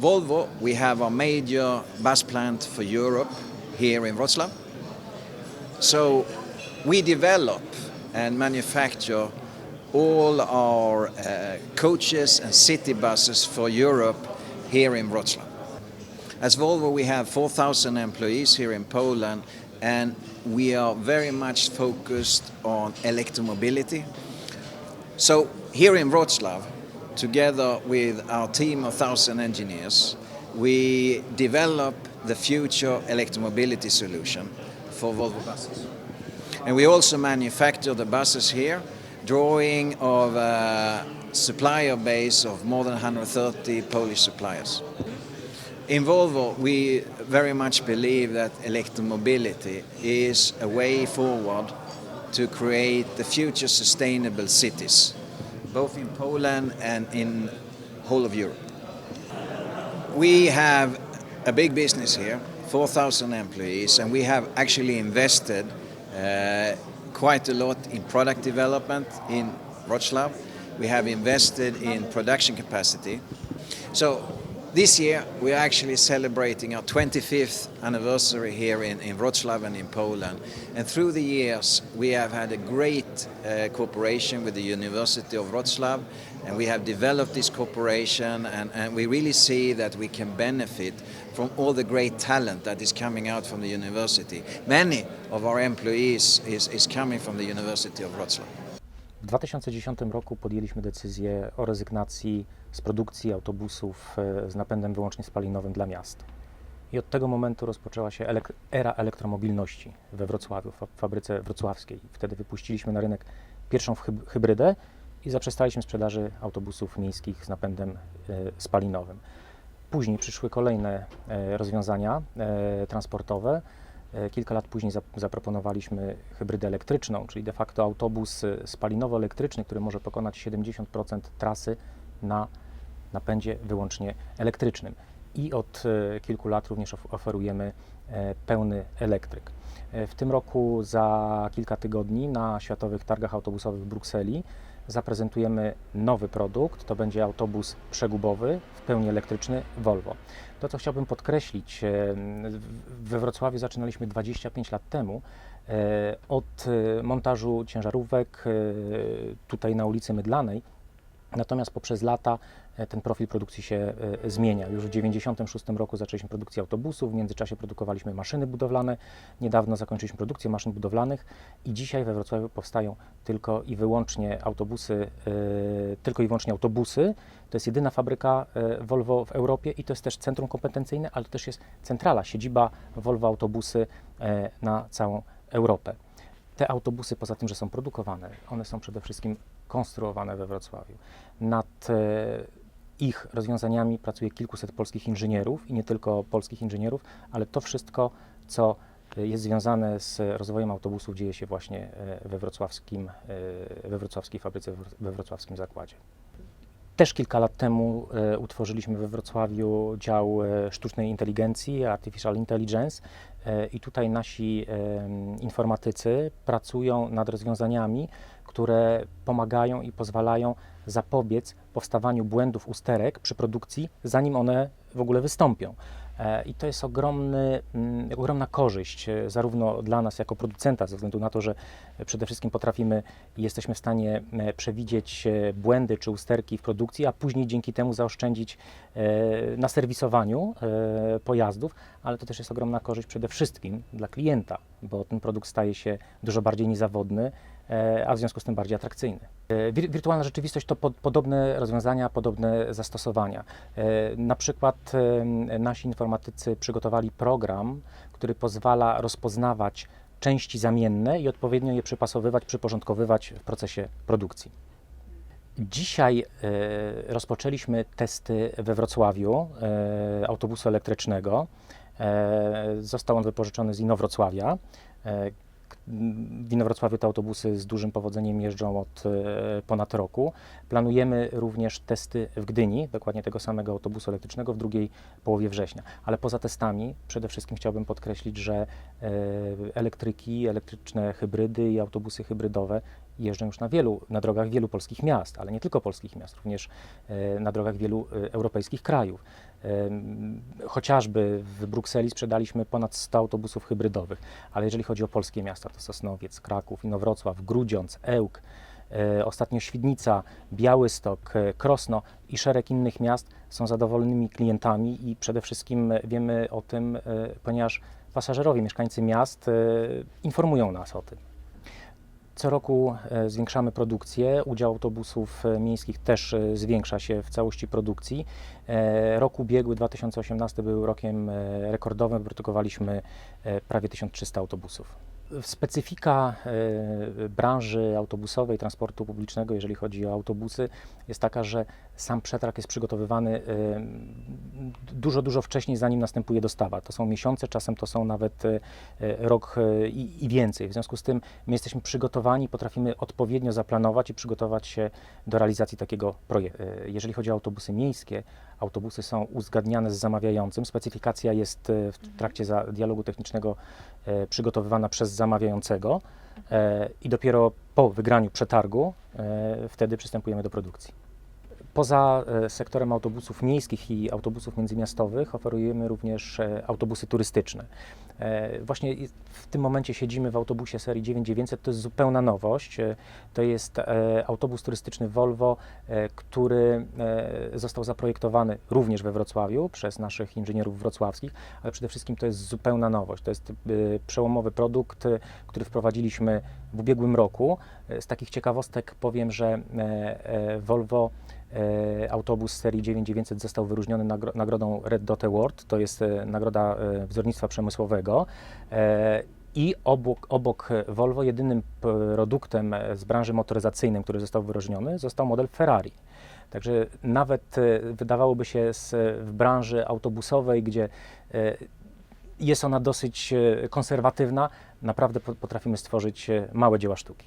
Volvo, we have our major bus plant for Europe here in Wrocław. So we develop and manufacture all our uh, coaches and city buses for Europe here in Wrocław. As Volvo, we have 4,000 employees here in Poland, and we are very much focused on electromobility. So here in Wrocław, together with our team of 1,000 engineers, we develop the future electromobility solution for Volvo buses. And we also manufacture the buses here, drawing of a supplier base of more than 130 Polish suppliers. In Volvo, we very much believe that electromobility is a way forward to create the future sustainable cities, both in Poland and in whole of Europe. We have a big business here, 4,000 employees, and we have actually invested uh, quite a lot in product development in Wrocław. We have invested in production capacity. So this year we are actually celebrating our 25th anniversary here in, in Wrocław and in Poland. And through the years we have had a great uh, cooperation with the University of Wrocław and we have developed this cooperation and, and we really see that we can benefit from all the great talent that is coming out from the university. Many of our employees is, is coming from the University of Wrocław. W 2010 roku podjęliśmy decyzję o rezygnacji z produkcji autobusów e, z napędem wyłącznie spalinowym dla miast. I od tego momentu rozpoczęła się elek- era elektromobilności we Wrocławiu, w fabryce wrocławskiej. Wtedy wypuściliśmy na rynek pierwszą hyb- hybrydę i zaprzestaliśmy sprzedaży autobusów miejskich z napędem e, spalinowym. Później przyszły kolejne e, rozwiązania transportowe. E, Kilka lat później zap- zaproponowaliśmy hybrydę elektryczną, czyli de facto autobus e, spalinowo-elektryczny, który może pokonać 70% trasy na napędzie wyłącznie elektrycznym. I od e, kilku lat również of- oferujemy pełny elektryk. W tym roku za kilka tygodni na Światowych Targach Autobusowych w Brukseli zaprezentujemy nowy produkt. To będzie autobus przegubowy, w pełni elektryczny Volvo. To, co chciałbym podkreślić, e, we Wrocławiu zaczynaliśmy 25 lat temu e, od e, montażu ciężarówek tutaj na ulicy Mydlanej. Natomiast poprzez lata e, ten profil produkcji się e, zmienia. Już w 1996 roku zaczęliśmy produkcję autobusów, w międzyczasie produkowaliśmy maszyny budowlane, niedawno zakończyliśmy produkcję maszyn budowlanych i dzisiaj we Wrocławiu powstają tylko i wyłącznie autobusy, e, tylko i wyłącznie autobusy. To jest jedyna fabryka e, Volvo w Europie i to jest też centrum kompetencyjne, ale też jest centrala, siedziba Volvo Autobusy e, na całą Europę. Te autobusy, poza tym, że są produkowane, one są przede wszystkim konstruowane we Wrocławiu. Nad e, ich rozwiązaniami pracuje kilkuset polskich inżynierów i nie tylko polskich inżynierów, ale to wszystko, co e, jest związane z rozwojem autobusów, dzieje się właśnie e, we, wrocławskim, we wrocławskiej fabryce, we wrocławskim zakładzie. Też kilka lat temu utworzyliśmy we Wrocławiu dział sztucznej inteligencji, Artificial Intelligence, i tutaj nasi em, informatycy pracują nad rozwiązaniami, które pomagają i pozwalają zapobiec powstawaniu błędów usterek przy produkcji, zanim one w ogóle wystąpią. E, I to jest ogromny, mm, ogromna korzyść, e, zarówno dla nas jako producenta, ze względu na to, że przede wszystkim potrafimy i jesteśmy w stanie e, przewidzieć błędy czy usterki w produkcji, a później dzięki temu zaoszczędzić na serwisowaniu pojazdów, ale to też jest ogromna korzyść przede wszystkim dla klienta, bo ten produkt staje się dużo bardziej niezawodny, a w związku z tym bardziej atrakcyjny. E, wir- Wirtualna rzeczywistość to pod, podobne rozwiązania, podobne zastosowania. E, Na przykład e, nasi informatycy przygotowali program, który pozwala rozpoznawać części zamienne i odpowiednio je przypasowywać, przyporządkowywać w procesie produkcji. Dzisiaj e, rozpoczęliśmy testy we Wrocławiu e, autobusu elektrycznego. E, został on wypożyczony z Inowrocławia. W Inowrocławiu te autobusy z dużym powodzeniem jeżdżą od e, ponad roku. Planujemy również testy w Gdyni, dokładnie tego samego autobusu elektrycznego w drugiej połowie września. Ale poza testami przede wszystkim chciałbym podkreślić, że e, elektryki, elektryczne hybrydy i autobusy hybrydowe jeżdżą już na wielu, na drogach wielu polskich miast, ale nie tylko polskich miast, również e, na drogach wielu europejskich krajów. Chociażby w Brukseli sprzedaliśmy ponad 100 autobusów hybrydowych, ale jeżeli chodzi o polskie miasta, to Sosnowiec, Kraków, Inowrocław, Grudziądz, Ełk, e, ostatnio Świdnica, Białystok, e, Krosno i szereg innych miast są zadowolonymi klientami i przede wszystkim wiemy o tym, e, ponieważ pasażerowie, mieszkańcy miast informują nas o tym. Co roku e, zwiększamy produkcję. Udział autobusów e, miejskich też e, zwiększa się w całości produkcji. Rok ubiegły 2018 był rokiem rekordowym. Wyprodukowaliśmy prawie 1300 autobusów. Specyfika e, branży autobusowej, transportu publicznego, jeżeli chodzi o autobusy, jest taka, że sam przetarg jest przygotowywany e, dużo, dużo wcześniej, zanim następuje dostawa. To są miesiące, czasem to są nawet e, rok i, i więcej. W związku z tym my jesteśmy przygotowani, potrafimy odpowiednio zaplanować i przygotować się do realizacji takiego projektu. Jeżeli chodzi o autobusy miejskie, autobusy są uzgadniane z zamawiającym. Specyfikacja jest w trakcie dialogu technicznego przygotowywana przez zamawiającego e, i dopiero po wygraniu przetargu e, wtedy przystępujemy do produkcji. Poza e, sektorem autobusów miejskich i autobusów międzymiastowych oferujemy również e, autobusy turystyczne. E, Właśnie w tym momencie siedzimy w autobusie serii 9900, to jest zupełna nowość. E, To jest e, autobus turystyczny Volvo, który został zaprojektowany również we Wrocławiu przez naszych inżynierów wrocławskich, ale przede wszystkim to jest zupełna nowość. To jest przełomowy produkt, który wprowadziliśmy w ubiegłym roku. Z takich ciekawostek powiem, że Volvo autobus serii 9900 został wyróżniony nagro- nagrodą Red Dot Award, to jest e, nagroda e, wzornictwa przemysłowego. E, I obok, obok e, Volvo jedynym produktem e, z branży motoryzacyjnej, który został wyróżniony, został model Ferrari. Także nawet e, wydawałoby się z, w branży autobusowej, gdzie e, jest ona dosyć e, konserwatywna, naprawdę po- potrafimy stworzyć e, małe dzieła sztuki.